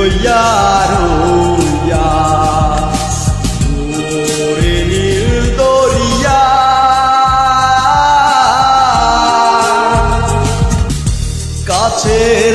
লইয়া রইয়া কাছে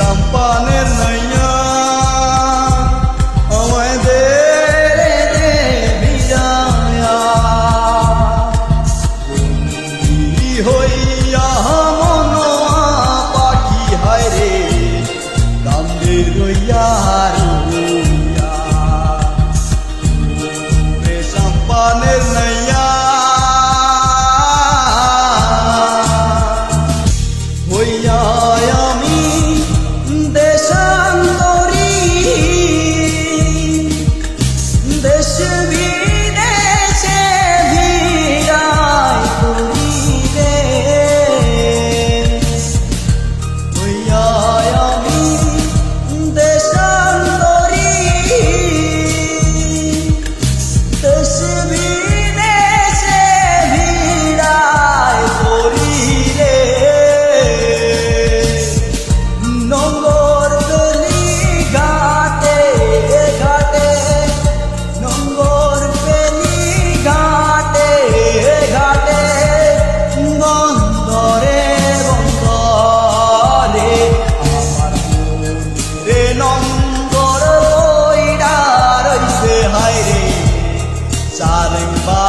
sampanir nai নম্বর বইরা রইছে হায় রে। চালেন বা